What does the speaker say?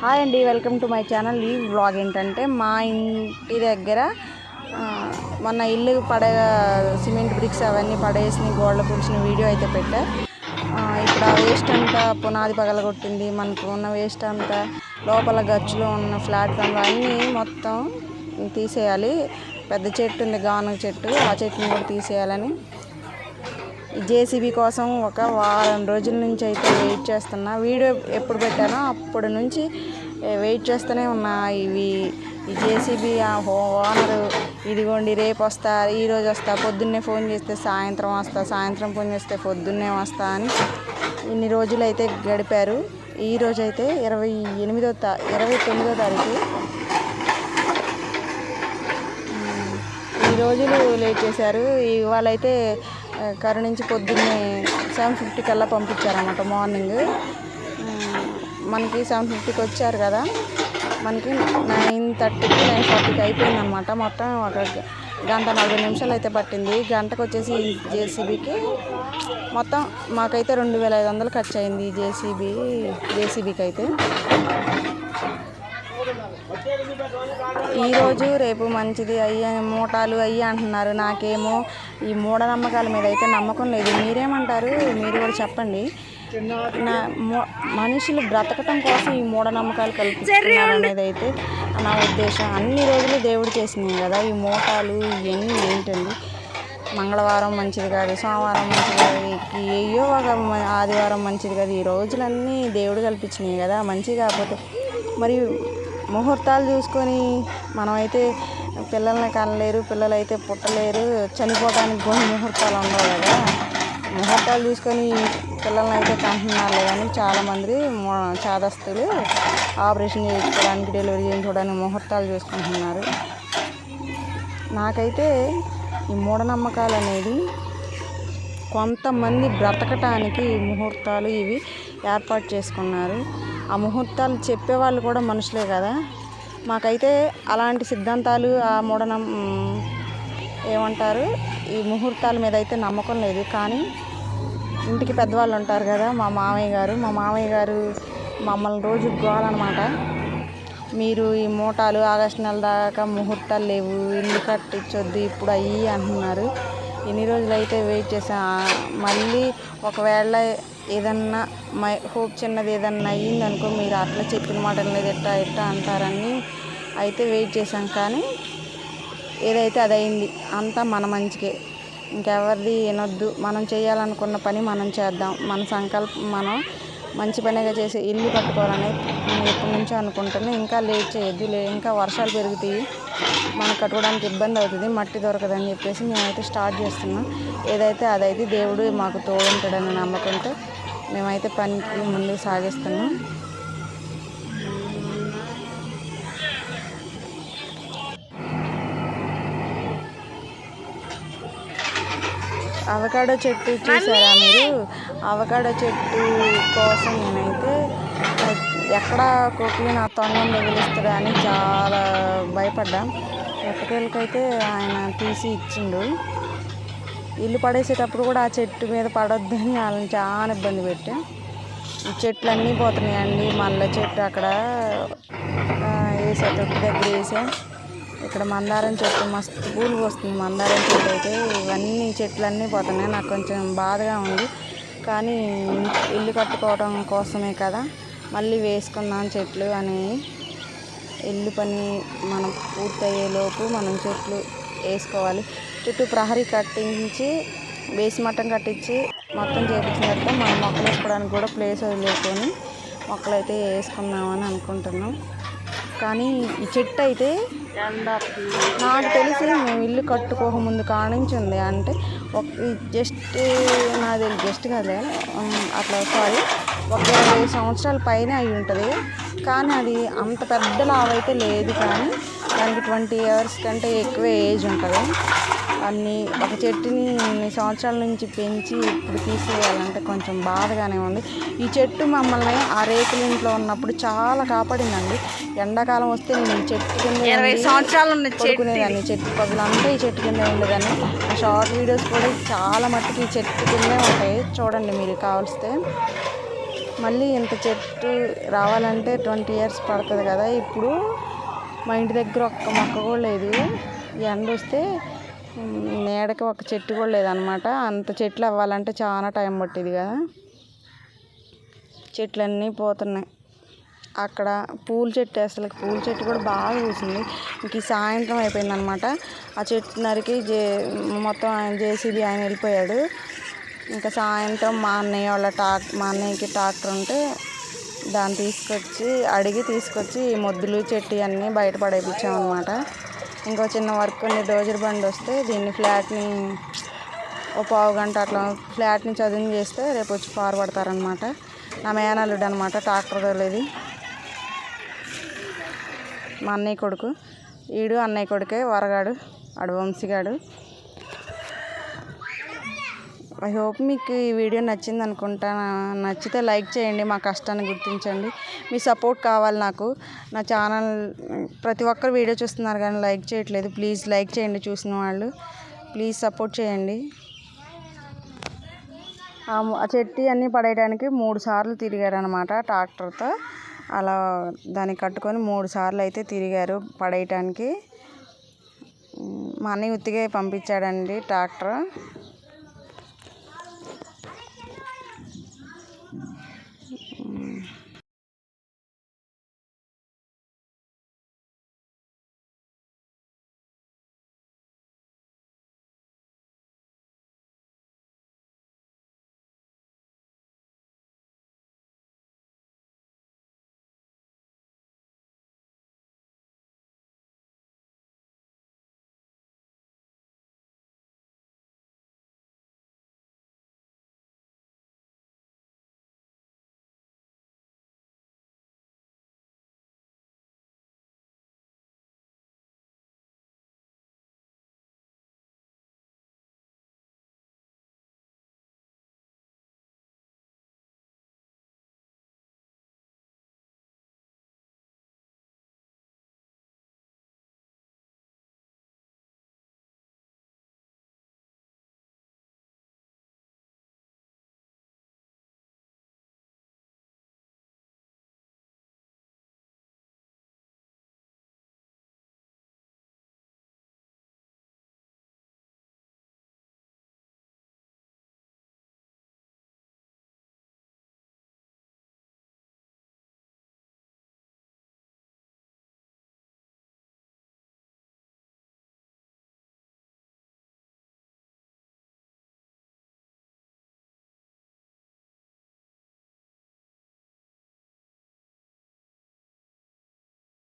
Hi అండి welcome to my channel. ఈ vlog ఏంటంటే మా ఇంటి దగ్గర మొన్న ఇల్లు పడే సిమెంట్ బ్రిక్స్ అవన్నీ పడేసిన గోడలు కూర్చుని వీడియో అయితే పెట్టా. ఇక్కడ ఇప్పుడు ఆ వేస్ట్ అంతా పునాది పగలగొట్టింది మనకు ఉన్న వేస్ట్ అంతా లోపల గచ్చులో ఉన్న ప్లాట్ఫామ్లు అన్నీ మొత్తం తీసేయాలి. పెద్ద చెట్టు ఉంది గానుగ చెట్టు ఆ చెట్టుని కూడా తీసేయాలని జేసీబీ కోసం ఒక వారం రోజుల నుంచి అయితే వెయిట్ చేస్తున్నా. వీడియో ఎప్పుడు పెట్టానో అప్పటి నుంచి వెయిట్ చేస్తూనే ఉన్నా. ఇవి ఈ జేసీబీ ఆ ఓనరు ఇదిగోండి రేపు వస్తా ఈ రోజు వస్తా పొద్దున్నే ఫోన్ చేస్తే సాయంత్రం వస్తా సాయంత్రం ఫోన్ చేస్తే పొద్దున్నే వస్తా అని ఇన్ని రోజులు అయితే గడిపారు. ఈ అయితే ఇరవై ఎనిమిదో తా ఇరవై తొమ్మిదో తారీఖు. ఈ రోజులు లేట్ చేశారు. ఇవాళ అయితే ఆ, నుంచి పొద్దున్నే సెవెన్ ఫిఫ్టీ కల్లా పంపించారన్నమాట మార్నింగ్. మనకి సెవెన్ ఫిఫ్టీకి వచ్చారు కదా. మనకి నైన్ థర్టీకి నైన్ ఫార్టీకి అయిపోయిందనమాట మొత్తం ఒక గంట నలభై నిమిషాలు అయితే పట్టింది. గంటకు వచ్చేసి జేసీబీకి మొత్తం మాకైతే రెండు వేల ఐదు వందలు ఖర్చు అయింది జేసీబీ జేసీబీకి అయితే ఈరోజు రేపు మంచిది అయ్యి మూటాలు అయ్యి అంటున్నారు. నాకేమో ఈ మూఢనమ్మకాల మీద అయితే నమ్మకం లేదు. మీరేమంటారు? మీరు కూడా చెప్పండి. నా మనుషులు బ్రతకటం కోసం ఈ మూఢనమ్మకాలు కల్పిస్తున్నారు అనేది అయితే నా ఉద్దేశం. అన్ని రోజులు దేవుడు చేసినాయి కదా ఈ మూటాలు ఇవన్నీ ఏంటండి? మంగళవారం మంచిది కాదు సోమవారం మంచిది కాదు ఏయో ఒక ఆదివారం మంచిది కాదు. ఈ రోజులన్నీ దేవుడు కల్పించినాయి కదా మంచిది కాకపోతే. మరి ముహూర్తాలు చూసుకొని మనమైతే పిల్లల్ని కనలేరు పిల్లలు అయితే పుట్టలేరు చనిపోవడానికి కూడా ముహూర్తాలు ఉండవు కదా. ముహూర్తాలు చూసుకొని పిల్లల్ని అయితే కంటున్నారు కానీ చాలామంది చాదస్తులు ఆపరేషన్ చేయించుకోవడానికి డెలివరీ చేయించుకోవడానికి ముహూర్తాలు చూసుకుంటున్నారు. నాకైతే ఈ మూఢనమ్మకాలు అనేది కొంతమంది బ్రతకటానికి ఈ ముహూర్తాలు ఇవి ఏర్పాటు చేసుకున్నారు. ఆ ముహూర్తాలు చెప్పేవాళ్ళు కూడా మనుషులే కదా. మాకైతే అలాంటి సిద్ధాంతాలు ఆ మూఢనం ఏమంటారు? ఈ ముహూర్తాల మీద అయితే నమ్మకం లేదు. కానీ ఇంటికి పెద్దవాళ్ళు ఉంటారు కదా మా మామయ్య గారు. మా మామయ్య గారు మమ్మల్ని రోజు గోవాలన్నమాట మీరు ఈ మూటాలు ఆగస్టు నెల దాకా ముహూర్తాలు లేవు ఇల్లు కట్టించొద్దు ఇప్పుడు అయ్యి అంటున్నారు. ఎన్ని రోజులు అయితే వెయిట్ చేసా మళ్ళీ ఒకవేళ ఏదన్నా మై హోప్ చిన్నది ఏదన్నా అయ్యిందనుకో మీరు అట్లా చెప్పిన మాటలు లేదు ఎట్టా ఎట్టా అంటారని అయితే వెయిట్ చేశాం. కానీ ఏదైతే అది అయింది అంతా మన మంచికే. ఇంకెవరిది వినొద్దు. మనం చేయాలనుకున్న పని మనం చేద్దాం. మన సంకల్పం మనం మంచి పనిగా చేసి ఇల్లు కట్టుకోవాలని నేను ఎప్పటి నుంచో అనుకుంటున్నాను ఇంకా లేట్ చేయొద్దు లే ఇంకా వర్షాలు పెరుగుతాయి. మనకు కట్టుకోవడానికి ఇబ్బంది అవుతుంది మట్టి దొరకదని చెప్పేసి మేమైతే స్టార్ట్ చేస్తున్నాం. ఏదైతే అదైతే దేవుడు మాకు తోడుంటాడని నమ్మకంతో మేమైతే పనికి ముందుకు సాగిస్తున్నాం. అవకాడో చెట్టు చూసారా మీరు? అవకాడో చెట్టు కోసం నేనైతే ఎక్కడ కొక్కి నా తొండం తగిలిస్తాడా అని చాలా భయపడ్డా. ఎట్టకేళ్ళకైతే ఆయన తీసి ఇచ్చిండు. ఇల్లు పడేసేటప్పుడు కూడా ఆ చెట్టు మీద పడొద్దని వాళ్ళని చాలా ఇబ్బంది పెట్టా. ఈ చెట్లు అన్నీ పోతున్నాయండి మల్ల చెట్టు అక్కడ ఆ, వేసా తొట్టి దగ్గర వేసా. ఇక్కడ మందారం చెట్టు మస్తు పూలు వస్తుంది మందారం చెట్టు అయితే ఇవన్నీ చెట్లన్నీ పోతున్నాయి. నాకు కొంచెం బాధగా ఉంది. కానీ ఇల్లు కట్టుకోవడం కోసమే కదా. మళ్ళీ వేసుకుందాం చెట్లు అని ఇల్లు పని మనం పూర్తయ్యేలోపు మనం చెట్లు వేసుకోవాలి. చుట్టూ ప్రహరీ కట్టించి బేసి మట్టం కట్టించి మొత్తం చేపించినట్టు మనం మొక్కలు వేసుకోవడానికి కూడా ప్లేస్ వదిలేకొని మొక్కలు అయితే వేసుకుందామని అనుకుంటున్నాం. కానీ ఈ చెట్టు అయితే నాకు తెలిసి మేము ఇల్లు కట్టుకోకముందు కానించింది. ఉంది అంటే ఒక జస్ట్ నాది జస్ట్ కదే అట్లా సారీ ఒక ఇరవై సంవత్సరాల పైన అయి ఉంటుంది. కానీ అది అంత పెద్ద లావైతే లేదు. కానీ దానికి ట్వంటీ ఇయర్స్ కంటే ఎక్కువ ఏజ్ ఉంటుంది. అన్ని ఒక చెట్టుని ఇన్ని సంవత్సరాల నుంచి పెంచి ఇప్పుడు తీసేయాలంటే కొంచెం బాధగానే ఉంది. ఈ చెట్టు మమ్మల్ని ఆ రేకుల ఇంట్లో ఉన్నప్పుడు చాలా కాపాడిందండి. ఎండాకాలం వస్తే నేను ఈ చెట్టు కింద సంవత్సరాలు ఉన్న చెట్టు. పగులంతా ఈ చెట్టు కింద ఉండేదాన్ని. ఆ షార్ట్ వీడియోస్ కూడా చాలా మట్టుకు ఈ చెట్టు కిందే ఉంటాయి. చూడండి మీరు కావలిస్తే. మళ్ళీ ఇంత చెట్టు రావాలంటే ట్వంటీ ఇయర్స్ పడుతుంది కదా. ఇప్పుడు మా ఇంటి దగ్గర ఒక్క మొక్క కూడా లేదు. ఎండ వస్తే నీడకి ఒక చెట్టు కూడా లేదనమాట. అంత చెట్లు అవ్వాలంటే చాలా టైం పట్టేది కదా. చెట్లన్నీ పోతున్నాయి. అక్కడ పూల చెట్టు అసలు పూల చెట్టు కూడా బాగా పూసింది. ఇంక సాయంత్రం అయిపోయిందనమాట. ఆ చెట్టు నరికి జే మొత్తం ఆయన జేసీబీ ఆయన వెళ్ళిపోయాడు. ఇంకా సాయంత్రం మా అన్నయ్య వాళ్ళ టాక్ మా అన్నయ్యకి ట్రాక్టర్ ఉంటే దాన్ని తీసుకొచ్చి అడిగి తీసుకొచ్చి ఈ మొద్దులు చెట్టు అన్నీ బయట పడేపించామన్నమాట ఇంకో చిన్న వర్క్ ఉంది డోజర్ బండి వస్తే దీన్ని ఫ్లాట్ని ఓ పావు గంట అట్లా ఫ్లాట్ని చదువు చేస్తే రేపు వచ్చి పారు పడతారనమాట నా మేనల్లుడు అనమాట ట్రాక్టర్ తోలేది. మా అన్నయ్య కొడుకు. ఈడు అన్నయ్య కొడుకే వరగాడు అడు వంశీగాడు. ఐ హోప్ మీకు ఈ వీడియో నచ్చింది అనుకుంటా. నచ్చితే లైక్ చేయండి మా కష్టాన్ని గుర్తించండి. మీ సపోర్ట్ కావాలి నాకు. నా ఛానల్ ప్రతి ఒక్కరు వీడియో చూస్తున్నారు కానీ లైక్ చేయట్లేదు. ప్లీజ్ లైక్ చేయండి చూసిన వాళ్ళు. ప్లీజ్ సపోర్ట్ చేయండి. ఆ చెట్టు అన్నీ పడేయడానికి మూడు సార్లు తిరిగారు అనమాట ట్రాక్టర్తో. అలా దాన్ని కట్టుకొని మూడు సార్లు అయితే తిరిగారు పడేయటానికి. మా అన్నయ్య ఉత్తిగా పంపించాడండి ట్రాక్టర్.